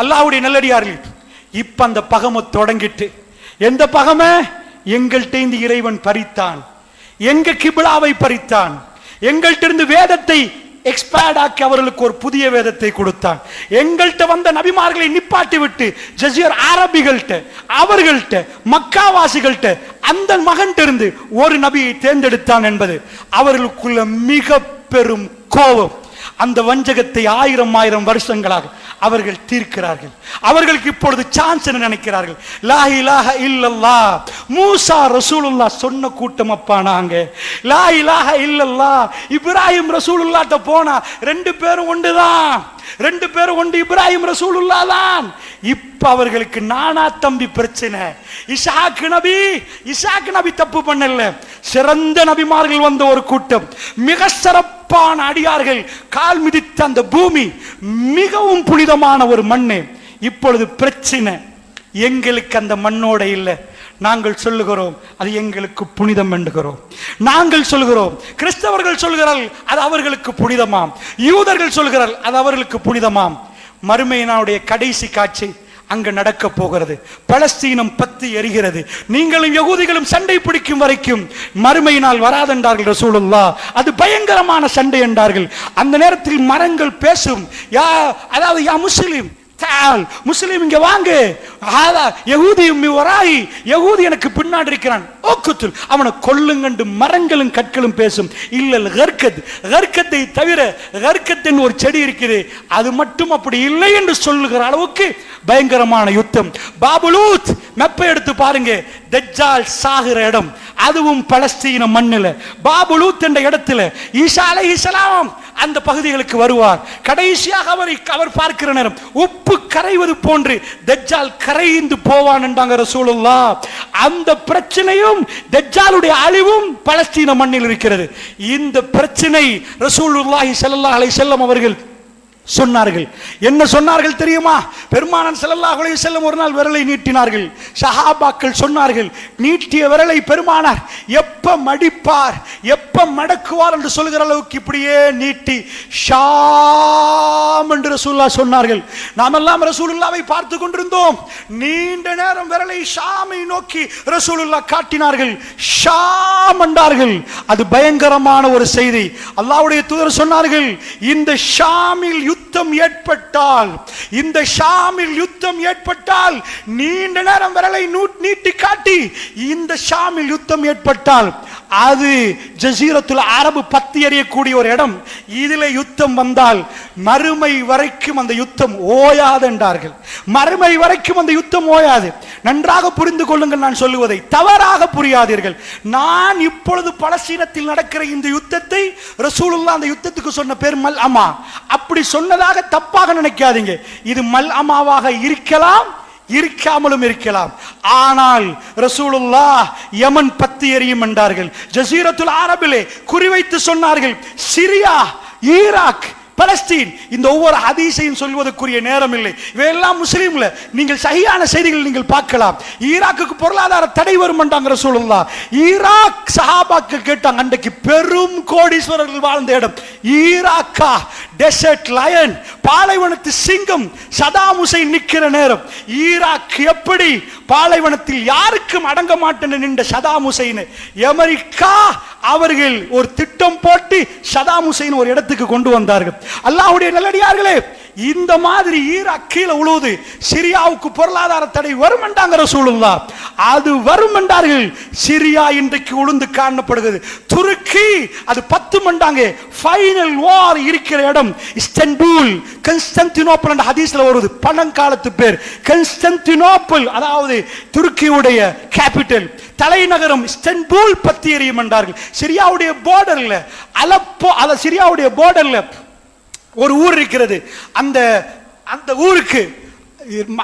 அல்லாவுடைய நல்லடியார்கள் இப்ப அந்த பகமை தொடங்கிட்டு எந்த பகமை? எங்கள்கிட்ட இந்த இறைவன் பறித்தான் எங்க கிபிலாவை பறித்தான் எங்கள்கிட்ட இருந்து வேதத்தை எக்ஸ்பயர்ட் ஆக்கி அவர்களுக்கு ஒரு புதிய வேதத்தை கொடுத்தான். எங்கள்கிட்ட வந்த நபிமார்களை நிப்பாட்டி விட்டு ஜசியர் அரபிகள்கிட்ட அவர்கள்ட்ட மக்காவாசிகள்கிட்ட அந்த மகன்கிட்ட இருந்து ஒரு நபியை தேர்ந்தெடுத்தான் என்பது அவர்களுக்குள்ள மிக பெரும் கோபம். அந்த வஞ்சகத்தை ஆயிரம் ஆயிரம் வருஷங்களாக அவர்கள் தீர்க்கிறார்கள். அவர்களுக்கு இப்பொழுது சான்ஸ் நினைக்கிறார்கள்? லா லாஹ இல்லல்லா. மூசா ரசூலுல்லா சொன்ன கூட்டம் அப்பா நாங்க. லா லாஹ இல்லல்லா. இப்ராஹிம் ரசூலுல்லாட்ட போனா ரெண்டு பேரும் ஒன்றுதான். ரெண்டு பேரும் ஒன்று இப்ராஹிம் ரசூலுல்லா தான். இப்ப அவர்களுக்கு நானா தம்பி பிரச்சனை. இசாக்கு நபி இசாக்கு நபி தப்பு பண்ணல. சிறந்த நபிமார்கள் வந்த ஒரு கூட்டம். மிக சிறப்பு சிறப்பான அடியார்கள் கால் மிதித்த அந்த பூமி மிகவும் புனிதமான ஒரு மண்ணு. இப்பொழுது பிரச்சனை. எங்களுக்கு அந்த மண்ணோட இல்லை. நாங்கள் சொல்லுகிறோம் அது எங்களுக்கு புனிதம் என்கிறோம். நாங்கள் சொல்கிறோம் கிறிஸ்தவர்கள் சொல்கிறார்கள் அது அவர்களுக்கு புனிதமாம். யூதர்கள் சொல்கிறார்கள் அது அவர்களுக்கு புனிதமாம். மறுமையினாவுடைய கடைசி காட்சி அங்க நடக்க போகிறது. பலஸ்தீனம் பத்து எரிகிறது. நீங்களும் யகூதிகளும் சண்டை பிடிக்கும் வரைக்கும் மறுமையினால் வராதென்றார்கள் ரசூலுல்லா. அது பயங்கரமான சண்டை என்றார்கள். அந்த நேரத்தில் மரங்கள் பேசும். யா அதாவது யா முஸ்லீம் முஸ்லீம் இங்க வாங்க. யகூதி யகூதி எனக்கு பின்னாடி இருக்கிறான். ஓக்குத்துல் அவனை கொல்லுங்கண்டு மரங்களும் கற்களும் பேசும். இல்ல கர்க்கத். கர்க்கத்தை தவிர கர்க்கத்தின் ஒரு செடி இருக்குது. அது மட்டும் அப்படி இல்லை என்று சொல்லுகிற அளவுக்கு பயங்கரமான யுத்தம். பாபுலூத் மெப்பை எடுத்து பாருங்க. தஜ்ஜால் சாகிற இடம். அதுவும் பலஸ்தீன மண்ணில். பாபுலூத் என்ற இடத்துல ஈசா அலைஹிஸ்ஸலாம் அந்த பகுதிகளுக்கு வருவார். கடைசியாக அவரை அவர் பார்க்கிற நேரம் உப்பு கரைவது போன்று தஜ்ஜால் கரைந்து போவான் என்றாங்க ரசூலுல்லா அந்த பிரச்சனையும் தஜ்ஜாலுடைய அழிவும் பலஸ்தீன மண்ணில் இருக்கிறது. இந்த பிரச்சனை ரசூலுல்லாஹி ஸல்லல்லாஹு அலைஹி வஸல்லம் அவர்கள் சொன்னார்கள். என்ன சொன்னார்கள் தெரியுமா? பெருமானன் செல்லல்லாஹுலே செல்லும் ஒரு நாள் விரலை நீட்டினார்கள். சஹாபாக்கள் சொன்னார்கள் நீட்டிய விரலை பெருமானார் எப்ப மடிப்பார் எப்ப மடக்குவார் என்று சொல்கிற அளவுக்கு இப்படியே நீட்டி ஷாம் என்று ரசூல்லா சொன்னார்கள். நாமெல்லாம் ரசூலுல்லாவை பார்த்து கொண்டிருந்தோம். நீண்ட நேரம் விரலை ஷாமை நோக்கி ரசூலுல்லா காட்டினார்கள். ஷாம் என்றார்கள். அது பயங்கரமான ஒரு செய்தி. அல்லாவுடைய தூதர் சொன்னார்கள் இந்த ஷாமில் யுத்தம் ஏற்பட்டால் இந்த ஷாமில் யுத்தம் ஏற்பட்டால் நீண்ட நேரம் விரலை நீட்டி காட்டி இந்த ஷாமில் யுத்தம் ஏற்பட்டால் அது ஜசீரத்துல அரபு பத்தி எறியக்கூடிய ஒரு இடம். இதில் யுத்தம் வந்தால் மறுமை வரைக்கும் அந்த யுத்தம் ஓயாது என்றார்கள் மறுமை வரைக்கும் அந்த யுத்தம் ஓயாது. நன்றாக புரிந்து கொள்ளுங்கள் நான் சொல்லுவதை. தவறாக புரியாதீர்கள். நான் இப்பொழுது பலஸ்தீனத்தில் நடக்கிற இந்த யுத்தத்தை ரசூலுல்லா அந்த யுத்தத்துக்கு சொன்ன பேர் மல் அமா. அப்படி சொன்னதாக தப்பாக நினைக்காதீங்க. இது மல் அமாவாக இருக்கலாம் இருக்காமலும் இருக்கலாம். ஆனால் ரசூலுல்லாஹ் யமன் பத்தி எரியும் என்றார்கள். ஜசீரத்துல் அரபிலே குறிவைத்து சொன்னார்கள் சிரியா ஈராக் பலஸ்தீன் இந்த ஒவ்வொரு ஹதீஸையும் சொல்வதற்குரிய நேரம் இல்லை இவையெல்லாம் முஸ்லீம்ல. நீங்கள் சரியான செய்திகள் நீங்கள் பார்க்கலாம். ஈராக்குக்கு பொருளாதார தடை வரும் என்றாங்க ஈராக் சஹாபாக்கள் கேட்டாங்க அன்றைக்கு பெரும் கோடீஸ்வரர்கள் வாழ்ந்த இடம். ஈராக்கா டெசர்ட் லயன் பாலைவனத்து சிங்கம் சதாம் ஹுசைன் நிற்கிற நேரம். ஈராக் எப்படி பாலைவனத்தில் யாருக்கும் அடங்க மாட்டேன்னு நின்ற சதாம் ஹுசைன். அமெரிக்கா அவர்கள் ஒரு திட்டம் போட்டு சதாம் ஹுசைன் ஒரு இடத்துக்கு கொண்டு வந்தார்கள். அல்லாஹ்வுடைய நல்லடியார்களே இந்த மாதிரி ஈராக் கீழே உழுவுது சிரியாவுக்கு பொருளாதார தடை வரும் என்றாங்க அது வரும் என்றார்கள். சிரியா இன்றைக்கு உளுந்து காணப்படுகிறது. துருக்கி அது பத்து மண்டாங்க ஃபைனல் வார் இருக்கிற இடம் இஸ்டன்பூல் கன்ஸ்டன்டினோப்பல் என்ற ஹதீஸ்ல வருது. பழங்காலத்து பேர். கன்ஸ்டன்டினோப்பல் அதாவது துருக்கியுடைய கேபிட்டல் தலைநகரம் இஸ்டன்பூல் பத்தி எரியும் என்றார்கள். சிரியாவுடைய பார்டர்ல அலப்போ அத சிரியாவுடைய பார்டர்ல ஒரு ஊர் இருக்கிறது. அந்த அந்த ஊருக்கு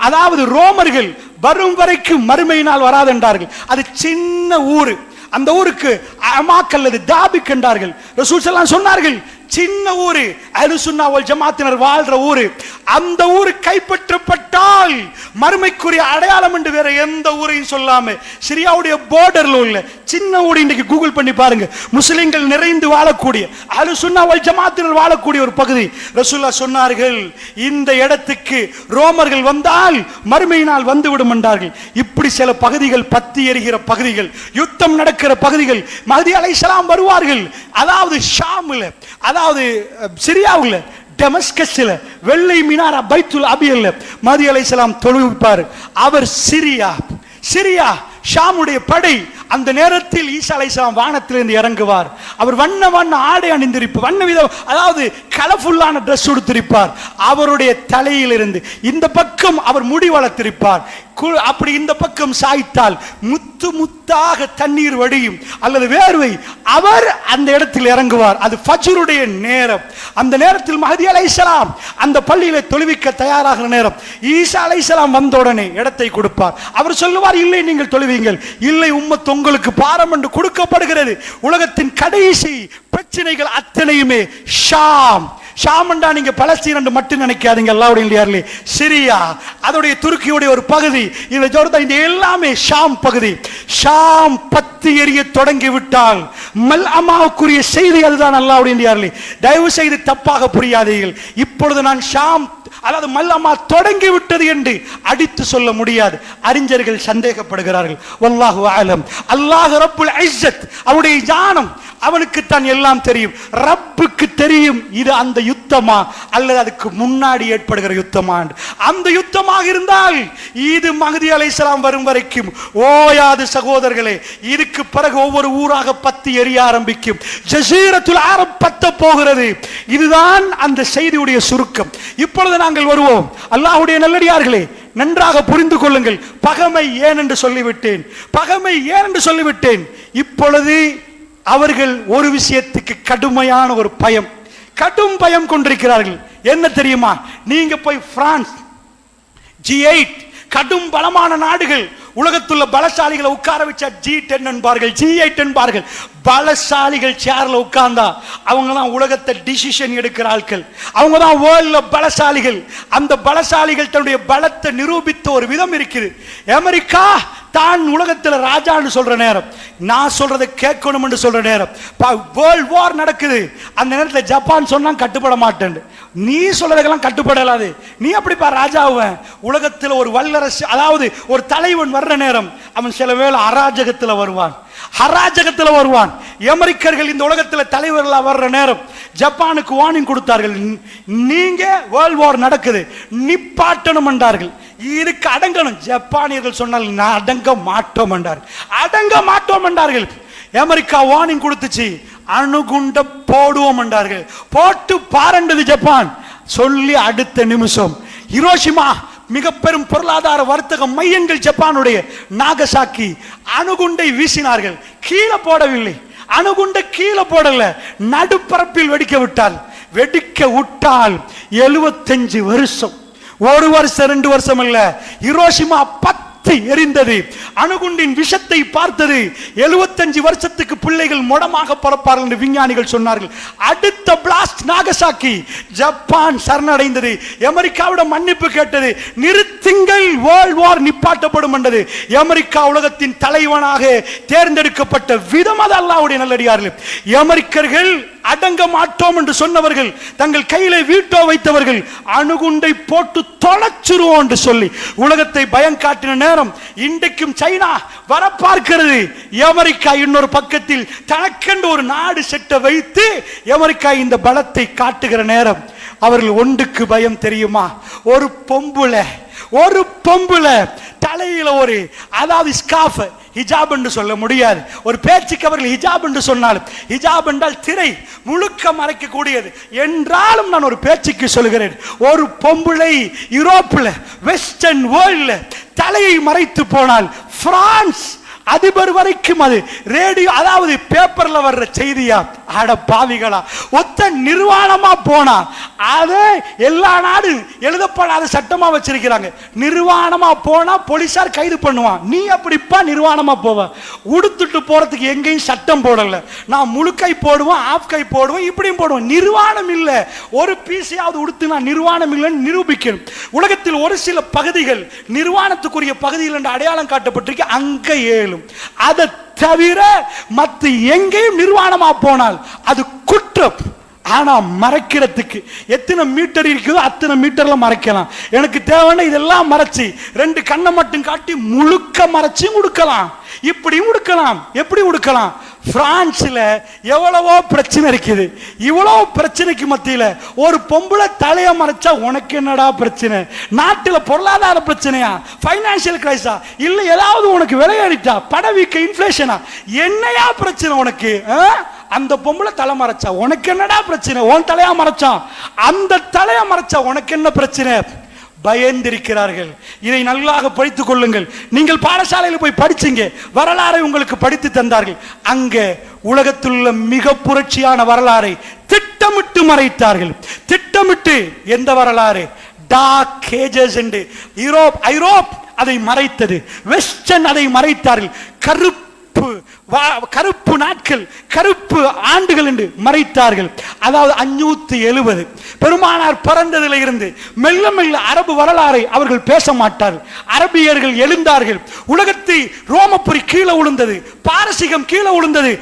அதாவது ரோமர்கள் வரும் வரைக்கும் மறுமையினால் வராது என்றார்கள். அது சின்ன ஊர். அந்த ஊருக்கு அமாக்கல்லது தாபிக் என்றார்கள். ரசூல் சொன்னார்கள் சின்ன ஊரு அஹ்லுசுன்னா ஜமாத்தினர் வாழ்ற ஊரு. அந்த ஊரு கைப்பற்றப்பட்டால் மறுமைக்குரிய அடையாளம் என்று வேற எந்த ஊரையும் சொல்லாம சிரியாவுடைய போர்டர்ல உள்ள சின்ன ஊர் இன்னைக்கு கூகுள் பண்ணி பாருங்க. முஸ்லிம்கள் நிறைந்து வாழக்கூடிய அலு ஜமாத்தினர் வாழக்கூடிய ஒரு பகுதி. ரசூல்லா சொன்னார்கள் இந்த இடத்துக்கு ரோமர்கள் வந்தால் மறுமையினால் வந்து விடும் என்றார்கள். இப்படி சில பகுதிகள் பத்தி எறிகிற பகுதிகள் யுத்தம் நடக்கிற பகுதிகள் மஹதி அலை வருவார்கள். அதாவது ஷாமுல அதாவது அதாவது சிரியாவில் டெமஸ்கஸில் வெள்ளை மினாரா பைத்துல் அபியல்ல மதி அலைசலாம் தொழுவிப்பார். அவர் சிரியா சிரியா ஷாமுடைய படை அந்த நேரத்தில் ஈசா அலைசலாம் வானத்திலிருந்து இறங்குவார். அவர் வண்ண வண்ண ஆடை அணிந்திருப்பார் வண்ண விதம் அதாவது கலர்ஃபுல்லான ட்ரெஸ் உடுத்திருப்பார். அவருடைய தலையிலிருந்து இந்த பக்கம் அவர் முடி வளர்த்திருப்பார். அப்படி இந்த பக்கம் சாய்த்தால் முத்து முத்தாக தண்ணீர் வடியும். அல்லது வேர்வை அவர் அந்த இடத்தில் இறங்குவார். அது ஃபஜ்ருடைய நேரம். அந்த நேரத்தில் மஹதி அலைசலாம் அந்த பள்ளியில தொழுவிக்க தயாராகிற நேரம். ஈசா அலைசலாம் வந்த உடனே இடத்தை கொடுப்பார். அவர் சொல்லுவார் இல்லை நீங்கள் தொழுவீங்கள். இல்லை உம்மத்து உங்களுக்கு பாரம் என்று கொடுக்கப்படுகிறது. உலகத்தின் கடைசி பிரச்சனைகள் அத்தனையுமே ஷாம். ஷாமண்டா நீங்க பலஸ்தீன் மட்டும் நினைக்காதீங்க அல்லாவுடைய இல்லையார்களே சிரியா அதோடைய துருக்கியுடைய ஒரு பகுதி. இந்த ஜோர்தான் இந்த எல்லாமே ஷாம் பகுதி. ஷாம் பத்து எரிய தொடங்கி விட்டால் மல் அம்மாவுக்குரிய செய்தி அதுதான் அல்லாவுடைய இல்லையார்களே தயவு செய்து தப்பாக புரியாதீர்கள். இப்பொழுது நான் ஷாம் அதாவது மல்லம்மா தொடங்கி விட்டது என்று அடித்து சொல்ல முடியாது. அறிஞர்கள் சந்தேகப்படுகிறார்கள். வல்லாஹு ஆலம் அல்லாஹ் ரப்புல் ஐசத் அவருடைய ஞானம் அவனுக்கு தான் எல்லாம் தெரியும். ரப்புக்கு தெரியும் இது அந்த யுத்தமா? அல்லது அதுக்கு முன்னாடி ஏற்படுகிற யுத்தமா அந்த யுத்தமாக இருந்தால் இது மகதி அலைஹிஸ்ஸலாம் வரும் வரைக்கும் ஓயாது சகோதரர்களே இதுக்கு பிறகு ஒவ்வொரு ஊராக பத்தி எரிய ஆரம்பிக்கும். ஜசீரத்துல் ஆரம் பத்த போகிறது. இதுதான் அந்த செய்தியுடைய சுருக்கம். இப்பொழுது நாங்கள் வருவோம். அல்லாஹுடைய நல்லடியார்களே நன்றாக புரிந்து கொள்ளுங்கள். பகமை ஏன் என்று சொல்லிவிட்டேன். பகமை ஏன் என்று சொல்லிவிட்டேன். இப்பொழுது அவர்கள் ஒரு விஷயத்துக்கு கடுமையான ஒரு பயம். கடும் பயம் கொண்டிருக்கிறார்கள். என்ன தெரியுமா? நீங்க போய் பிரான்ஸ் ஜி எயிட் கடும் பலமான நாடுகள் உலகத்துள்ள பலசாலிகளை உட்கார வச்சா ஜி டென் என்பார்கள் ஜி எயிட் என்பார்கள். பலசாலிகள் சேர்ல உட்கார்ந்தா அவங்க தான் உலகத்தை டிசிஷன் எடுக்கிற ஆட்கள். அவங்க தான் வேர்ல்ட்ல பலசாலிகள். அந்த பலசாலிகள் தன்னுடைய பலத்தை நிரூபித்த ஒரு விதம் இருக்குது. அமெரிக்கா தான் உலகத்தில் ராஜான்னு சொல்ற நேரம். நான் சொல்றதை கேட்கணும் என்று சொல்ற நேரம். வேர்ல்ட் வார் நடக்குது. அந்த நேரத்தில் ஜப்பான் சொன்னா கட்டுப்பட மாட்டேன் நீ சொல்றதுக்கெல்லாம் கட்டுப்படலாது. நீ அப்படிப்பா ராஜாவன் உலகத்தில் ஒரு வல்லரசு அதாவது ஒரு தலைவன் வர்ற நேரம். அவன் சில வேளை அராஜகத்தில் வருவான். அராஜகத்தில் வருவான். அமெரிக்கர்கள் இந்த உலகத்துல தலைவர்களா வர்ற நேரம் ஜப்பானுக்கு வார்னிங் கொடுத்தார்கள். நீங்க வேர்ல்ட் வார் நடக்குது. நிப்பாட்டணும் என்றார்கள். இதுக்கு அடங்கணும். ஜப்பானியர்கள் சொன்னால் நான் அடங்க மாட்டோம் என்றார். அடங்க மாட்டோம் என்றார்கள். அமெரிக்கா வார்னிங் கொடுத்துச்சு. அணுகுண்ட போடுவோம் என்றார்கள். போட்டு பாருண்டது ஜப்பான். சொல்லி அடுத்த நிமிஷம். ஹிரோஷிமா மிக பெரும் பொருளாதார வர்த்தக மையங்கள் ஜப்பானுடைய நாகசாக்கி அணுகுண்டை வீசினார்கள். கீழே போடவில்லை. அணுகுண்டை கீழே போடல. நடுப்பரப்பில் வெடிக்க விட்டால் வெடிக்க விட்டால் எழுபத்தஞ்சு வருஷம். ஒரு வருஷம் ரெண்டு வருஷம் இல்ல ஹிரோஷிமா பத்து எரிந்தது. அணுகுண்டின் விஷத்தை பார்த்தது. 75 வருஷத்துக்கு பிள்ளைகள் முடமாக பிறப்பார்கள் என்று விஞ்ஞானிகள் சொன்னார்கள். அடுத்த பிளாஸ்ட் நாகசாக்கி ஜப்பான் சரணடைந்தது. அமெரிக்காவிடம் மன்னிப்பு கேட்டது. நிறுத்துங்கள் வேர்ல்ட் வார் நிப்பாட்டப்படும் என்றது. அமெரிக்கா உலகத்தின் தலைவனாக தேர்ந்தெடுக்கப்பட்ட விதம் அது அல்லாவுடைய நல்லடியார்கள். அமெரிக்கர்கள் அடங்க மாட்டோம் என்று சொன்னவர்கள் தங்கள் கையில வீட்டோ வைத்தவர்கள் அணுகுண்டை போட்டு தொலைச்சிருவோம் என்று சொல்லி உலகத்தை பயம் காட்டின நேரம் இன்றைக்கும் சைனா வர பார்க்கிறது அமெரிக்கா இன்னொரு பக்கத்தில் தனக்கென்று ஒரு நாடு செட்ட வைத்து அமெரிக்கா இந்த பலத்தை காட்டுகிற நேரம். அவர்கள் ஒன்றுக்கு பயம் தெரியுமா? ஒரு பொம்புல ஒரு பொம்புல தலையில ஒரு அதாவது ஸ்காஃப் ஹிஜாப் என்று சொல்ல முடியாது. ஒரு பேச்சுக்கு அவர்கள் ஹிஜாப் என்று சொன்னாலும் ஹிஜாப் என்றால் திரை முழுக்க மறைக்கக்கூடியது. என்றாலும் நான் ஒரு பேச்சுக்கு சொல்கிறேன். ஒரு பொம்புளை யூரோப்பில் வெஸ்டர்ன் வேர்ல்டில் தலையை மறைத்து போனால் பிரான்ஸ் அதிபர் வரைக்கும் அது ரேடியோ அதாவது பேப்பர்ல வர்ற செய்தியா? அட பாவிகளா ஒத்த நிர்வாணமா போனா அதே எல்லா நாடு எழுதப்படாத சட்டமா வச்சிருக்கிறாங்க. நிர்வாணமா போனா போலீசார் கைது பண்ணுவான். நீ அப்படிப்பா நிர்வாணமா போவ? உடுத்துட்டு போறதுக்கு எங்கேயும் சட்டம் போடல. நான் முழு கை போடுவேன் ஆஃப் கை போடுவேன் இப்படியும் போடுவேன். நிர்வாணம் இல்லை. ஒரு பீசியாவது உடுத்து நான் நிர்வாணம் இல்லைன்னு நிரூபிக்கணும். உலகத்தில் ஒரு சில பகுதிகள் நிர்வாணத்துக்குரிய பகுதிகள் என்று அடையாளம் காட்டப்பட்டிருக்கு. அங்க ஏழு. இயலும் அதை தவிர மத்த எங்கேயும் நிர்வாணமா போனால் அது குற்றம். ஆனா மறைக்கிறதுக்கு எத்தனை மீட்டர் இருக்குதோ அத்தனை மீட்டர்ல மறைக்கலாம். எனக்கு தேவைன்னா இதெல்லாம் மறைச்சு ரெண்டு கண்ணை மட்டும் காட்டி முழுக்க மறைச்சும் கொடுக்கலாம் இப்படியும் கொடுக்கலாம் எப்படி கொடுக்கலாம் பிரான்ஸில் எவ்வளவோ பிரச்சனை இருக்குது. இவ்வளோ பிரச்சனைக்கு மத்தியில் ஒரு பொம்பளை தலையை மறைச்சா உனக்கு என்னடா பிரச்சனை? நாட்டில் பொருளாதார பிரச்சனையா? ஃபைனான்சியல் கிரைஸா இல்லை ஏதாவது உனக்கு விலையடிச்சா படவீக்க இன்ஃப்ளேஷனா என்னையா பிரச்சனை உனக்கு? ஆ? அந்த பொம்பளை தலை மறைச்சா உனக்கு என்னடா பிரச்சனை? உன் தலையா மறைச்சான். அந்த தலையை மறைச்சா உனக்கு என்ன பிரச்சனை? பயந்திருக்கிறார்கள். இதை நல்லாக படித்துக் கொள்ளுங்கள். நீங்கள் பாடசாலையில் போய் படிச்சீங்க. வரலாறை உங்களுக்கு படித்து தந்தார்கள். அங்க உலகத்திலுள்ள மிக புரட்சியான வரலாறை திட்டமிட்டு மறைத்தார்கள். திட்டமிட்டு எந்த வரலாறு? டார்க் ஏஜஸ் என்று யூரோப் ஐரோப் அதை மறைத்தது. வெஸ்டர்ன் அதை மறைத்தார்கள். கருப்பு கருப்பு நாட்கள் கருப்பு ஆண்டுகள் என்று மறைத்தார்கள். அதாவது அஞ்சூத்தி எழுபது பெருமானார் பிறந்ததில் இருந்து மெல்ல மெல்ல அரபு வரலாறை அவர்கள் பேச மாட்டார்கள். அரபியர்கள் எழுந்தார்கள். உலகத்தை ரோமபுரி கீழே விழுந்தது பாரசீகம் கீழே விழுந்தது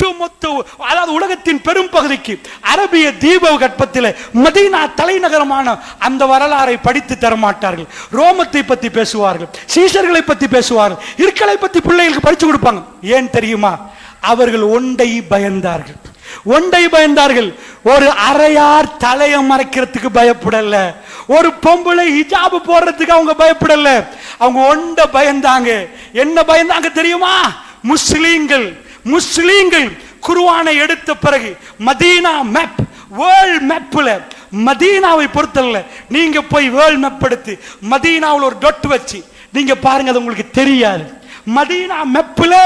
ஒட்டுமொத்த அதாவது உலகத்தின் பெரும் பகுதிக்கு அரபிய தீப கற்பத்தில் மதீனா தலைநகரமான அந்த வரலாறை படித்து தர மாட்டார்கள் ரோமத்தை பத்தி பேசுவார்கள் சீசர்களை பத்தி பேசுவார்கள் இருக்களை பத்தி பிள்ளைகளுக்கு படிச்சு கொடுப்பாங்க. ஏன் தெரியுமா? அவர்கள் ஒன்றை பயந்தார்கள். ஒன்றை பயந்தார்கள். ஒரு அறையார் தலையை மறைக்கிறதுக்கு பயப்படல. ஒரு பொம்பளை ஹிஜாபு போடுறதுக்கு அவங்க பயப்படல. அவங்க ஒண்ட பயந்தாங்க. என்ன பயந்தாங்க தெரியுமா? முஸ்லீம்கள். முஸ்லீம்கள் குருவானை எடுத்த பிறகு மதீனா மேப் வேர்ல்ட் மேப்பில் மதீனாவை பொறுத்தல்ல நீங்க போய் வேர்ல்ட் மேப் எடுத்து மதீனாவில் ஒரு டொட் வச்சு நீங்க பாருங்க அது உங்களுக்கு தெரியாது. மதீனா மெப்பில்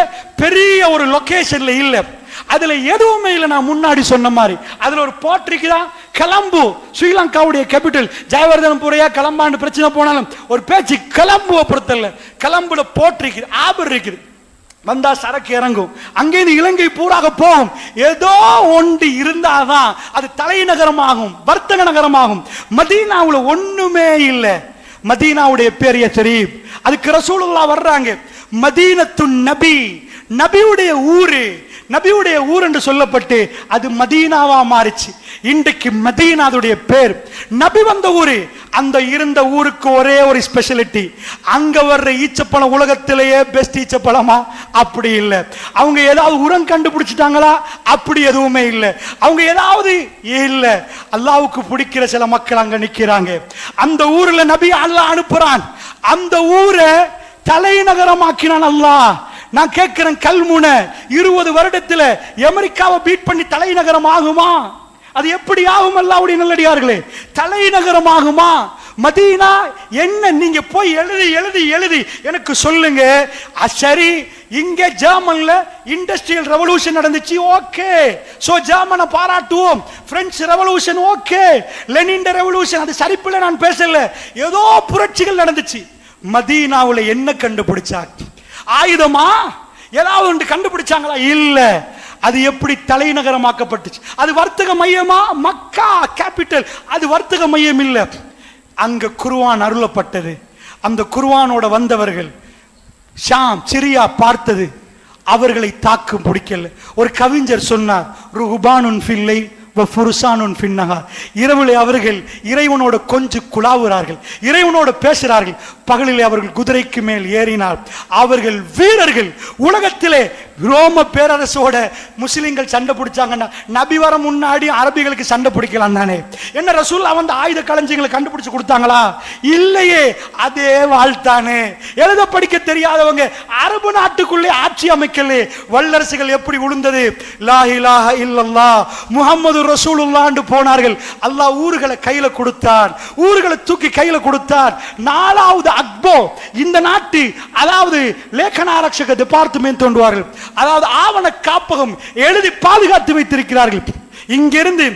பெரிய ஒரு லொக்கேஷன்ல இல்லை. அதுல எதுவுமே இல்லை நான் முன்னாடி சொன்ன மாதிரி. அதுல ஒரு போட்டிருக்கு தான் கிளம்பு ஸ்ரீலங்காவுடைய கேபிட்டல் ஜெயவர்தனபுரையா கிளம்பான்னு பிரச்சனை போனாலும் ஒரு பேச்சு கிளம்புவ பொறுத்தல்ல கிளம்புல போட்டிருக்குது ஆபர் இருக்குது. வந்தா சரக்கு இறங்கும். அங்கேருந்து இலங்கை பூராக போகும். ஏதோ ஒன்று இருந்தாதான் அது தலைநகரமாகும் வர்த்தக நகரமாகும். மதீனாவுல ஒண்ணுமே இல்லை. மதீனாவுடைய பேரிய தெரியும் அதுக்கு ரசூலுல்லா வர்றாங்க. மதீனத்து நபி நபியுடைய ஊரு நபியுடைய ஊர் என்று சொல்லப்பட்டு அது மதீனாவா மாறிச்சு. இன்றைக்கு மதீனாவுடைய பேர். நபி வந்த ஊரு அந்த இருந்த ஊருக்கு ஒரே ஒரு ஸ்பெஷலிட்டி அங்க வர்ற ஈச்சப்பழம் உலகத்திலேயே பெஸ்ட் ஈச்சப்பழமா? அப்படி இல்லை. அவங்க ஏதாவது உரம் கண்டுபிடிச்சிட்டாங்களா? அப்படி எதுவுமே இல்லை. அவங்க ஏதாவது இல்லை. அல்லாவுக்கு பிடிக்கிற சில மக்கள் அங்க நிக்கிறாங்க. அந்த ஊர்ல நபி அல்லாஹ் அனுப்புறான். அந்த ஊரை தலைநகரமாக்கினான் அல்லாஹ். நான் கேட்கிறேன் கல்முனை இருபது வருடத்துல அமெரிக்காவை பீட் பண்ணி தலைநகரம் ஆகுமா? அது எப்படி ஆகும் அல்லாவுடைய நல்லடியார்களே தலைநகரம் ஆகுமா மதீனா என்ன நீங்க போய் எழுதி எழுதி எழுதி எனக்கு சொல்லுங்க. அ, சரி இங்க ஜெர்மன்ல இண்டஸ்ட்ரியல் ரெவல்யூஷன் நடந்துச்சு ஓகே. சோ ஜெர்மனை பாராட்டுவோம். French revolution okay. Lenin revolution அது சரிப்பில்லை நான் பேசல. ஏதோ புரட்சிகள் நடந்துச்சு. மதீனாவில் என்ன கண்டுபிடிச்சா ஆயுதமா? ஏதாவது ஒன்று கண்டுபிடிச்சாங்களா? இல்லை. அது எப்படி தலைநகரமாக்கப்பட்டுச்சு? அது வர்த்தக மையமா? மக்கா கேபிட்டல் அது வர்த்தக மையம் இல்லை. அங்க குருவான் அருளப்பட்டது. அந்த குருவானோட வந்தவர்கள் ஷாம் சிரியா பார்த்தது. அவர்களை தாக்கு பிடிக்கல. ஒரு கவிஞர் சொன்னார் ருஹுபானுன் ஃபில்லை ஃபுருசானுன் அவர்கள் இறைவனோட கொஞ்சு குழாவுறார்கள். இறைவனோட பேசுகிறார்கள் பகலிலே அவர்கள் குதிரைக்கு மேல் ஏறினார். அவர்கள் வீரர்கள் உலகத்திலே ரோம பேரரசோட முஸ்லிம்கள் சண்டை பிடிச்சாங்கன்னா நபி வர முன்னாடி அரபிகளுக்கு சண்டை பிடிக்கலாம் தானே. என்ன ரசூல்லா வந்து ஆயுத களஞ்சியங்களை கண்டுபிடிச்சு கொடுத்தாங்களா? இல்லையே அதே வாழ்த்தானே. எழுத படிக்க தெரியாதவங்க அரபு நாட்டுக்குள்ளே ஆட்சி அமைக்கலே. வல்லரசுகள் எப்படி விழுந்தது? லா இலாஹ இல்லல்லா முகமது ரசூலுல்லாண்டு போனார்கள். அல்லாஹ் ஊர்களை கையில கொடுத்தார் ஊர்களை தூக்கி கையில கொடுத்தார் நாலாவது அக்போ இந்த நாட்டு அதாவது லேखன ஆரட்சக டிபார்ட்மெண்ட் தோன்றுவார்கள். அதாவது ஆவண காப்பகம் எழுதி பாதுகாத்து வைத்திருக்கிறார்கள். இங்கிருந்து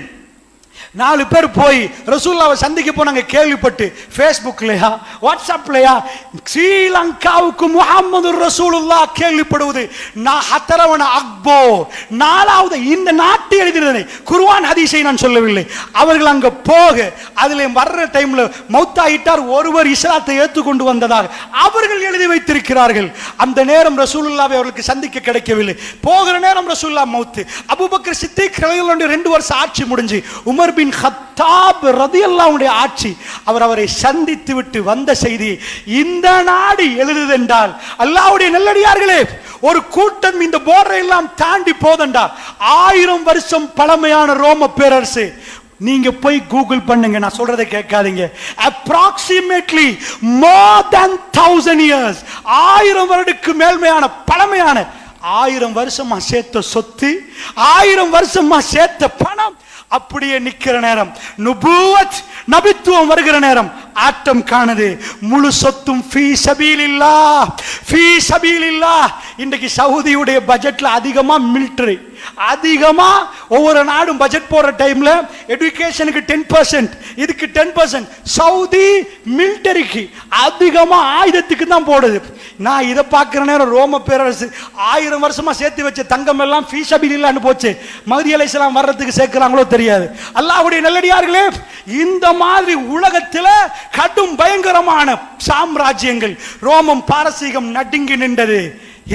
நாலு பேர் போய் ரசூல்லாவை சந்திக்க போனாங்க கேள்விப்பட்டு ஃபேஸ்புக்லையா வாட்ஸ்அப்லையா ஸ்ரீலங்காவுக்கு முகமது ரசூலுல்லா கேள்விப்படுவது நான் ஹத்தரவன அக்போ நாலாவது இந்த நாட்டு எழுதினதை குர்ஆன் அதிசை நான் சொல்லவில்லை. அவர்கள் அங்க போக அதில் வர்ற டைம்ல மௌத்தாயிட்டார் ஒருவர் இஸ்லாத்தை ஏற்றுக்கொண்டு வந்ததாக அவர்கள் எழுதி வைத்திருக்கிறார்கள். அந்த நேரம் ரசூலுல்லாவை அவர்களுக்கு சந்திக்க கிடைக்கவில்லை. போகிற நேரம் ரசூல்லா மௌத்து. அபுபக்கர் சித்திக் ரெண்டு வருஷம் ஆட்சி முடிஞ்சு உமர் பின் ஹத்தாப் ரதியல்லாவுடைய ஆட்சி. அவர் அவரை சந்தித்து விட்டு வந்த செய்தி இந்த நாடு எழுதுதென்றால் அல்லாவுடைய நல்லடியார்களே ஒரு கூட்டம் இந்த போர்டரை எல்லாம் தாண்டி போதண்டா ஆயிரம் வருஷம் பழமையான ரோம பேரரசு. நீங்க போய் கூகுள் பண்ணுங்க நான் சொல்றதை கேட்காதீங்க. Approximately more then thousand years ஆயிரம் வருடத்துக்கு மேல்மையான பழமையான ஆயிரம் வருஷமா சேர்த்த சொத்து ஆயிரம் வருஷமா சேர்த்த பணம் அப்படியே நிக்கிற நேரம். நுபூவத் நபித்துவம் வருகிற நேரம். ஆட்டம் காணுது. முழு சொத்தும் ஃபீ சபீலில்லா ஃபீ சபீலில்லா இன்றைக்கு சவுதியுடைய பட்ஜெட்ல அதிகமா மிலிட்டரி அதிகமா ஒவ்வொரு நாடும் பட்ஜெட் போற டைம்ல எடுகேஷனுக்கு டென் பர்சன்ட் இதுக்கு டென் பர்சன்ட் சவுதி மிலிட்டரிக்கு அதிகமா ஆயுதத்துக்கு தான் போடுது. நான் இதை பார்க்குற நேரம் ரோம பேரரசு ஆயிரம் வருஷமா சேர்த்து வச்ச தங்கம் எல்லாம் ஃபீஸபில் இல்லான்னு போச்சு. மகதி அலைசலாம் வர்றதுக்கு சேர்க்கிறாங்களோ தெரியாது. அல்லாவுடைய நல்லடியார்களே இந்த மாதிரி உலகத்தில் கடும் பயங்கரமான சாம்ராஜ்யங்கள் ரோமம் பாரசீகம் நடுங்கி நின்றது.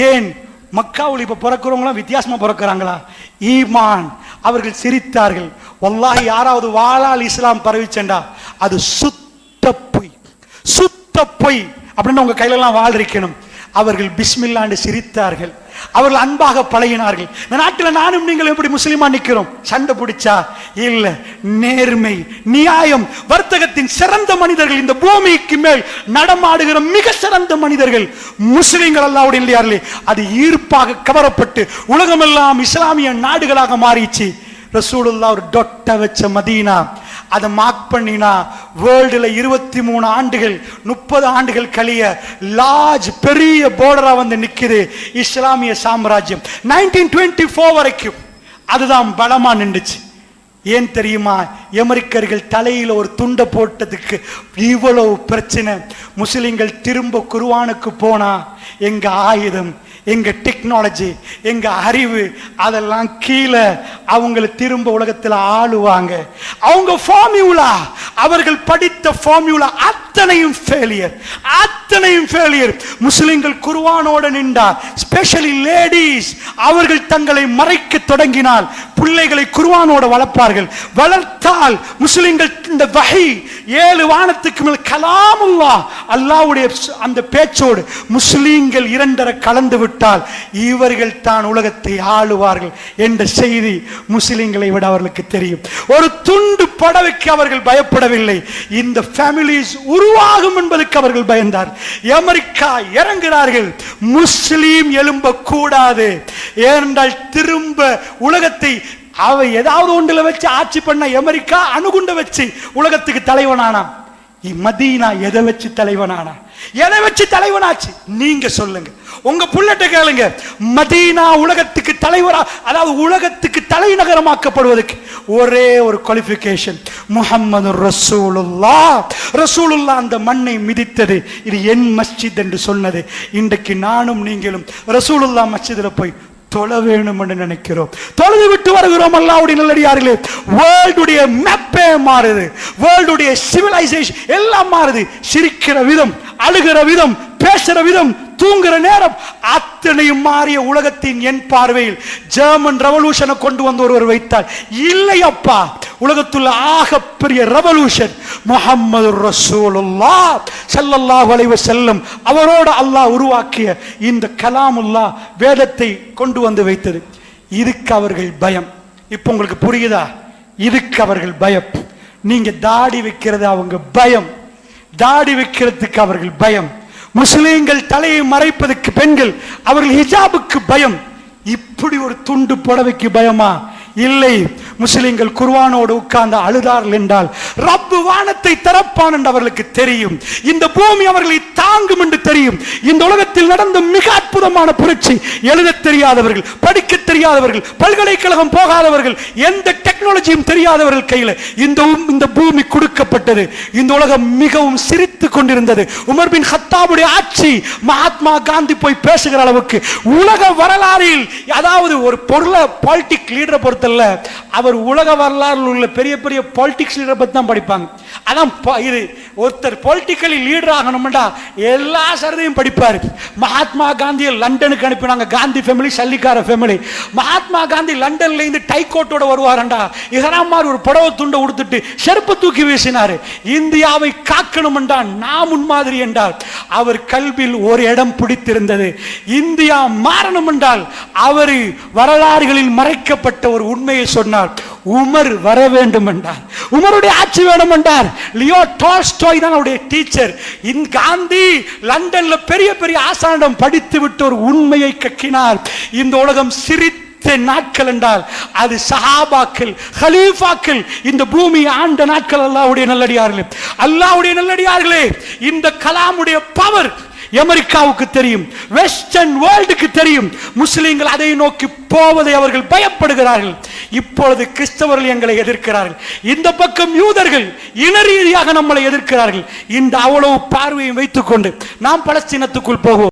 ஏன்? மக்காவில் இப்போ பிறக்கிறவங்களாம் வித்தியாசமா பிறக்கிறாங்களா? ஈமான். அவர்கள் சிரித்தார்கள். வல்லாஹி யாராவது வாழால் இஸ்லாம் பரவிச்சண்டா அது சுத்த பொய். சுத்த பொய். அப்படின்னு உங்க கையில எல்லாம் வாழ் இருக்கணும் அவர்கள் பிஸ்மில்லாண்டு சிரித்தார்கள். அவர்கள் அன்பாக பழகினார்கள். இந்த நாட்டில் நானும் நீங்கள் எப்படி முஸ்லிமா நிற்கிறோம் சண்டை பிடிச்சா? இல்ல நேர்மை நியாயம் வர்த்தகத்தின் சிறந்த மனிதர்கள் இந்த பூமிக்கு மேல் நடமாடுகிற மிக சிறந்த மனிதர்கள் முஸ்லிம்கள் அல்லாவுடைய இல்லையார்களே அது ஈர்ப்பாக கவரப்பட்டு உலகமெல்லாம் இஸ்லாமிய நாடுகளாக மாறிச்சு. ரசூலுல்லா ஒரு டொட்ட வச்ச மதீனா. அதை மார்க் பண்ணினா வேர்ல்டுல இருபத்தி மூணு ஆண்டுகள் முப்பது ஆண்டுகள் கழிய லார்ஜ் பெரிய போர்டரா வந்து நிக்குது இஸ்லாமிய சாம்ராஜ்யம். நைன்டீன் டுவெண்ட்டி ஃபோர் வரைக்கும் அதுதான் பலமா நின்றுச்சு. ஏன் தெரியுமா? எமரிக்கர்கள் தலையில் ஒரு துண்டை போட்டதுக்கு இவ்வளவு பிரச்சனை. முஸ்லிம்கள் திரும்ப குருவானுக்கு போனா எங்க ஆயுதம் எங்க டெக்னாலஜி எங்க அறிவு அதெல்லாம் கீழே அவங்கள திரும்ப உலகத்தில் ஆளுவாங்க. அவங்க ஃபார்மியூலா அவர்கள் படித்த ஃபார்மியூலா அத்தனையும் ஃபெயிலியர் அத்தனையும் ஃபெயிலியர் முஸ்லிம்கள் குருவானோட நின்றா ஸ்பெஷலி லேடிஸ் அவர்கள் தங்களை மறைக்க தொடங்கினால் பிள்ளைகளை குருவானோட வளர்ப்பார்கள். வளர்த்தால் முஸ்லிம்கள் இந்த வகை ஏழு வானத்துக்கு மேல் கலாமுல்லா அல்லாவுடைய அந்த பேச்சோடு முஸ்லீம்கள் இரண்டரை கலந்து விட்டு விட்டால் இவர்கள் தான் உலகத்தை ஆளுவார்கள் என்ற செய்தி முஸ்லிம்களை விட அவர்களுக்கு தெரியும். ஒரு துண்டு படவைக்கு அவர்கள் பயப்படவில்லை. இந்த ஃபேமிலிஸ் உருவாகும் என்பதற்கு அவர்கள் பயந்தார். அமெரிக்கா இறங்குகிறார்கள். முஸ்லீம் எழும்ப கூடாது ஏனென்றால் திரும்ப உலகத்தை அவ ஏதாவது ஒன்றுல வச்சு ஆட்சி பண்ண அமெரிக்கா அணுகுண்ட வச்சு உலகத்துக்கு தலைவனானா மதீனா எதை வச்சு தலைவனானா எதை வச்சு தலைவனாச்சு? நீங்க சொல்லுங்க. உங்க புள்ளட்ட கேளுங்க. மதீனா உலகத்துக்கு தலைவரா அதாவது உலகத்துக்கு தலைநகரமாக்கப்படுவதற்கு ஒரே ஒரு குவாலிபிகேஷன் முகமது ரசூலுல்லா ரசூலுல்லா அந்த மண்ணை மிதித்தது. இது என் மஸ்ஜித் என்று சொன்னது. இன்றைக்கு நானும் நீங்களும் ரசூலுல்லா மஸ்ஜிதில் போய் தொழ வேணும் என்று நினைக்கிறோம். தொழுது விட்டு வருகிறோம் அல்லாவுடைய நல்லடியார்களே. வேர்ல்டுடைய மேப்பே மாறுது. வேர்ல்டுடைய சிவிலைசேஷன் எல்லாம் மாறுது. சிரிக்கிற விதம் அழுகிற விதம் பேசுற விதம் தூங்குற நேரம் அத்தனையும் மாறிய உலகத்தின் என் பார்வையில் ஜெர்மன் ரெவல்யூஷனை கொண்டு வந்து ஒருவர் வைத்தார். இல்லை அப்பா உலகத்துள்ள ஆகப்பெரிய பெரிய ரெவல்யூஷன் முகம்மது ரசூலுல்லா செல்லல்லா வளைவு செல்லும் அவரோட அல்லாஹ் உருவாக்கிய இந்த கலாமுல்லா வேதத்தை கொண்டு வந்து வைத்தது. இதுக்கு அவர்கள் பயம். இப்போ உங்களுக்கு புரியுதா? இதுக்கு அவர்கள் பயம். நீங்க தாடி வைக்கிறது அவங்க பயம். தாடி வைக்கிறதுக்கு அவர்கள் பயம். முஸ்லீம்கள் தலையை மறைப்பதற்கு பெண்கள் அவர்கள் ஹிஜாபுக்கு பயம். இப்படி ஒரு துண்டு புடவைக்கு பயமா? இல்லை. முஸ்லிம்கள் குர்வானோடு உட்கார்ந்து அழுதார்கள் என்றால் ரப்பு வானத்தை திறப்பான் என்று அவர்களுக்கு தெரியும். இந்த பூமி அவர்களை தாங்கும் என்று தெரியும். இந்த உலகத்தில் நடந்த மிக அற்புதமான புரட்சி எழுத தெரியாதவர்கள் படிக்க தெரியாதவர்கள் பல்கலைக்கழகம் போகாதவர்கள் எந்த டெக்னாலஜியும் தெரியாதவர்கள் கையில் இந்த இந்த பூமி கொடுக்கப்பட்டது. இந்த உலகம் மிகவும் சிரித்து கொண்டிருந்தது. உமர் பின் ஹத்தாபுடைய ஆட்சி மகாத்மா காந்தி போய் பேசுகிற அளவுக்கு உலக வரலாறில் அதாவது ஒரு பொருளை பாலிட்டிக் லீடரை புத்தகத்தில் அவர் உலக வரலாறில் உள்ள பெரிய பெரிய பாலிட்டிக்ஸ் லீடரை பற்றி தான் படிப்பாங்க. அதான் இது ஒருத்தர் பொலிட்டிக்கலி லீடர் ஆகணும்டா எல்லா சரதையும் படிப்பார். மகாத்மா காந்தியை லண்டனுக்கு அனுப்பினாங்க. காந்தி ஃபேமிலி சல்லிக்கார ஃபேமிலி மகாத்மா காந்தி லண்டன்லேருந்து டைகோட்டோட வருவாரண்டா இஹராம் மாதிரி ஒரு புடவை துண்டை உடுத்துட்டு செருப்பு தூக்கி வீசினார். இந்தியாவை காக்கணும் என்றால் நான் முன்மாதிரி என்றால் அவர் கல்வியில் ஒரு இடம் பிடித்திருந்தது. இந்தியா மாறணும் என்றால் அவர் வரலாறுகளில் மறைக்கப்பட்ட ஒரு உண்மையை சொன்னார். உமர் வர வேண்டும் என்றார். உமருடைய ஆட்சி வேணும் என்றார். லியோ டால்ஸ்டாய் தான் அவருடைய டீச்சர் இன் காந்தி லண்டன்ல பெரிய பெரிய ஆசானிடம் படித்து விட்டு ஒரு உண்மையை கக்கினார். இந்த உலகம் சிரித்த நாட்கள் என்றால் அது சஹாபாக்கள் ஹலீஃபாக்கள் இந்த பூமி ஆண்ட நாட்கள் அல்லாவுடைய நல்லடியார்களே. அல்லாவுடைய நல்லடியார்களே இந்த கலாமுடைய பவர் அமெரிக்காவுக்கு தெரியும் வெஸ்டர்ன் வேர்ல்டுக்கு தெரியும். முஸ்லிம்கள் அதை நோக்கி போவதை அவர்கள் பயப்படுகிறார்கள். இப்பொழுது கிறிஸ்தவர்கள் எங்களை எதிர்க்கிறார்கள். இந்த பக்கம் யூதர்கள் இன ரீதியாக நம்மளை எதிர்க்கிறார்கள். இந்த அவ்வளவு பார்வையை வைத்துக்கொண்டு நாம் பலஸ்தீனத்துக்குள் போவோம்